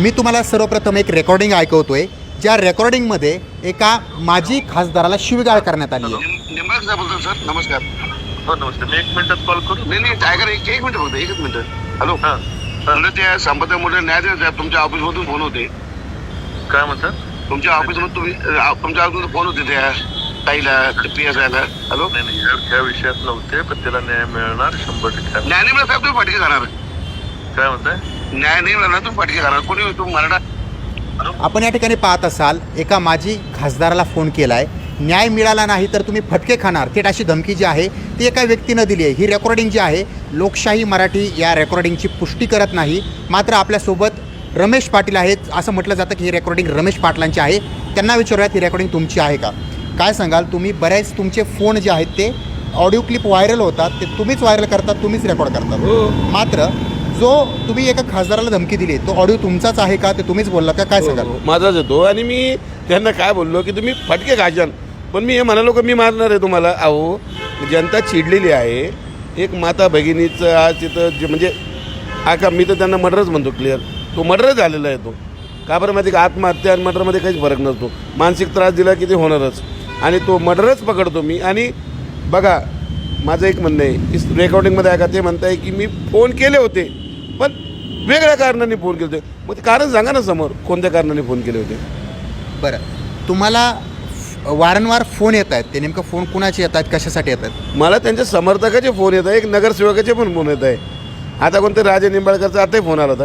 मी तुम्हाला सर्वप्रथम एक रेकॉर्डिंग ऐकवतोय ज्या रेकॉर्डिंगमध्ये एका माजी खासदाराला शिवीगाळ करण्यात आली आहे. साहेब बोलतो सर. नमस्कार. हो नमस्ते मी एक मिनिटात कॉल करू? नाही नाही टायगर एक एक मिनिट फक्त एकच मिनिट. हॅलो. हां. म्हणलं त्या संपदामुळे न्याय देण्यात तुमच्या ऑफिसमधून फोन होते. काय म्हणतात तुमच्या ऑफिसमधून तुम्ही अ, तुमच्या ऑफिसमधून फोन होते त्या ताईला पी एस आयला हॅलो. नाही नाही ह्या विषयात नव्हते पण त्याला न्याय मिळणार शंभर टक्के. मिळाला साहेब तुम्ही फटके खाणार. काय म्हणताय? न्याय नाही तुम्ही कोणी तुम्ही मराठा आपण या ठिकाणी पाहत असाल एका माजी खासदाराला फोन केला आहे न्याय मिळाला नाही तर तुम्ही फटके खाणार. थेट अशी धमकी जी आहे ती एका व्यक्तीनं दिली आहे. ही रेकॉर्डिंग जी आहे लोकशाही मराठी या रेकॉर्डिंगची पुष्टी करत नाही. मात्र आपल्यासोबत रमेश पाटील आहेत. असं म्हटलं जातं की ही रेकॉर्डिंग रमेश पाटलांची आहे. त्यांना विचारूयात ही रेकॉर्डिंग तुमची आहे का? काय सांगाल तुम्ही? बऱ्याच तुमचे फोन जे आहेत ते ऑडिओ क्लिप व्हायरल होतात. ते तुम्हीच व्हायरल करतात तुम्हीच रेकॉर्ड करतात. मात्र जो तुम्ही एका खासदाराला धमकी दिली तो ऑडिओ तुमचाच आहे का? ते तुम्हीच बोलला का? काय सांगाल? माझाच येतो आणि मी त्यांना काय बोललो की तुम्ही फटके खाशाल. पण मी हे म्हणालो की मी मारणार आहे तुम्हाला. अहो जनता चिडलेली आहे. एक माता भगिनीचं आज तिथं जे म्हणजे आका मी तर त्यांना मर्डरच म्हणतो क्लिअर तो मर्डरच झालेला आहे तो. का बरं माहिती का? आत्महत्या आणि मर्डरमध्ये काहीच फरक नसतो. मानसिक त्रास दिला की ते होणारच. आणि तो मर्डरच पकडतो मी. आणि बघा माझं एक म्हणणं आहे इस रेकॉर्डिंगमध्ये ऐका ते म्हणताय की मी फोन केले होते. पण वेगळ्या कारणाने फोन केले होते. मग ते कारण सांगा ना समोर कोणत्या कारणाने फोन केले होते? बरं. तुम्हाला वारंवार फोन येत आहेत ते नेमकं फोन कुणाचे येत आहेत कशासाठी येत आहेत? मला त्यांच्या समर्थकाचे फोन येत आहे एक नगरसेवकाचे पण फोन येत आहे. आता कोणते राजे निंबाळकरचा आताही फोन आला होता.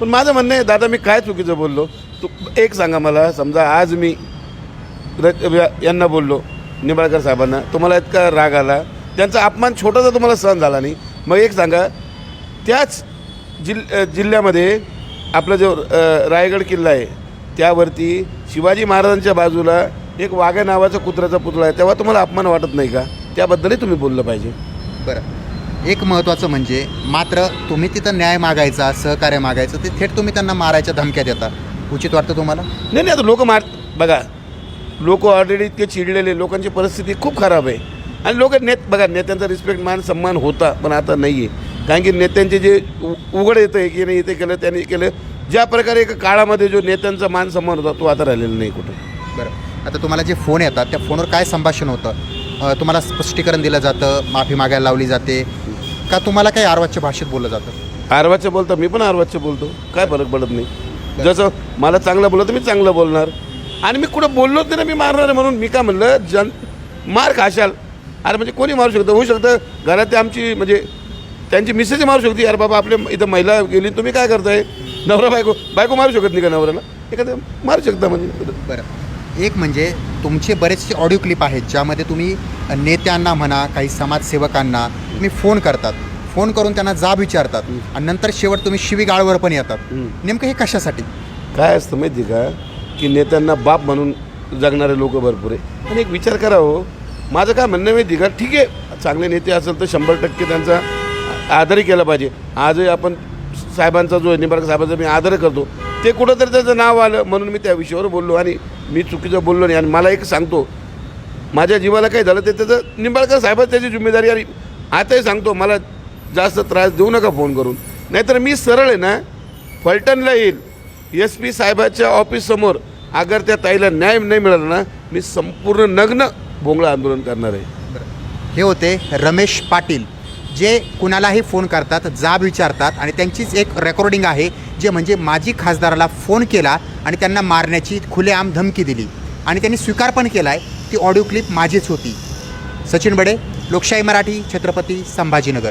पण माझं म्हणणं आहे दादा मी काय चुकीचं बोललो? तू एक सांगा मला समजा आज मी र- यांना बोललो निंबाळकर साहेबांना तुम्हाला इतका राग आला. त्यांचा अपमान छोटासा तुम्हाला सहन झाला नाही. मग एक सांगा त्याच जिल जिल्ह्यामध्ये आपला जो रायगड किल्ला आहे त्यावरती शिवाजी महाराजांच्या बाजूला एक वाघ्या नावाचा कुत्र्याचा पुतळा आहे. तेव्हा तुम्हाला अपमान वाटत नाही का? त्याबद्दलही तुम्ही बोललं पाहिजे. बरं. एक महत्त्वाचं म्हणजे मात्र तुम्ही तिथं न्याय मागायचा सहकार्य मागायचं ते थेट तुम्ही त्यांना मारायच्या धमक्या देता. उचित वाटतं तुम्हाला? नाही नाही आता लोक मार बघा लोक ऑलरेडी इतके चिडलेले लोकांची परिस्थिती खूप खराब आहे. आणि लोक नेत बघा नेत्यांचा रिस्पेक्ट मान सन्मान होता पण आता नाही आहे कारण की नेत्यांचे जे उघड येतं आहे की नाही इथे केलं त्यांनी केलं. ज्या प्रकारे एका काळामध्ये जो नेत्यांचा मान सन्मान होता तो आता राहिलेला नाही कुठं. बरं. आता तुम्हाला जे फोन येतात त्या फोनवर काय संभाषण होतं? तुम्हाला स्पष्टीकरण दिलं जातं माफी मागायला लावली जाते. का तुम्हाला काही आरवाच्या भाषेत बोललं जातं? आरवाचं बोलतो मी पण आरवाचं बोलतो. काय फरक पडत नाही. जसं मला चांगलं बोललं तर मी चांगलं बोलणार. आणि मी कुठं बोललोच नाही ना मी मारणार आहे म्हणून मी काय म्हणलं जन मार खाशाल. अरे म्हणजे कोणी मारू शकतं? होऊ शकतं. घरात आमची म्हणजे त्यांची मिसेस मारू शकते. अरे बाबा आपल्या इथं महिला गेली तुम्ही काय करताय? नवरा बायको बायको मारू शकत नाही का नवऱ्याला? एखादं मारू शकता म्हणजे. बरं. एक म्हणजे तुमचे बरेचसे ऑडिओ क्लिप आहेत ज्यामध्ये तुम्ही नेत्यांना म्हणा काही समाजसेवकांना तुम्ही फोन करतात. फोन करून त्यांना जाब विचारतात. आणि नंतर शेवट तुम्ही शिवीगाळवर पण येतात. नेमकं हे कशासाठी? काय असतं माहिती का? की नेत्यांना बाप म्हणून जगणारे लोक भरपूर आहे. पण एक विचार करा हो. माझं काय म्हणणं माहिती का? ठीक आहे. चांगले नेते असेल तर शंभर टक्के त्यांचा आदरही केला पाहिजे. आजही आपण साहेबांचा जो आहे निंबाळकर साहेबांचा मी आदर करतो ते कुठंतरी त्याचं नाव आलं म्हणून मी त्या विषयावर बोललो आणि मी चुकीचं बोललो नाही. आणि मला एक सांगतो माझ्या जीवाला काय झालं ते त्याचं निंबाळकर साहेबच त्याची जिम्मेदारी आणि आताही सांगतो मला जास्त त्रास देऊ नका फोन करून. नाहीतर मी सरळ आहे ना फलटणला येईल. एस पी साहेबाच्या ऑफिससमोर अगर त्या ताईला न्याय नाही मिळाला ना मी संपूर्ण नग्न भोंगळा आंदोलन करणार आहे. हे होते रमेश पाटील. जे कुणालाही फोन करतात जाब विचारतात आणि त्यांचीच एक रेकॉर्डिंग आहे जे म्हणजे माजी खासदाराला फोन केला आणि त्यांना मारण्याची खुलेआम धमकी दिली. आणि त्यांनी स्वीकार पण केला आहे ती ऑडिओ क्लिप माझीच होती. सचिन बडे लोकशाही मराठी छत्रपती संभाजीनगर.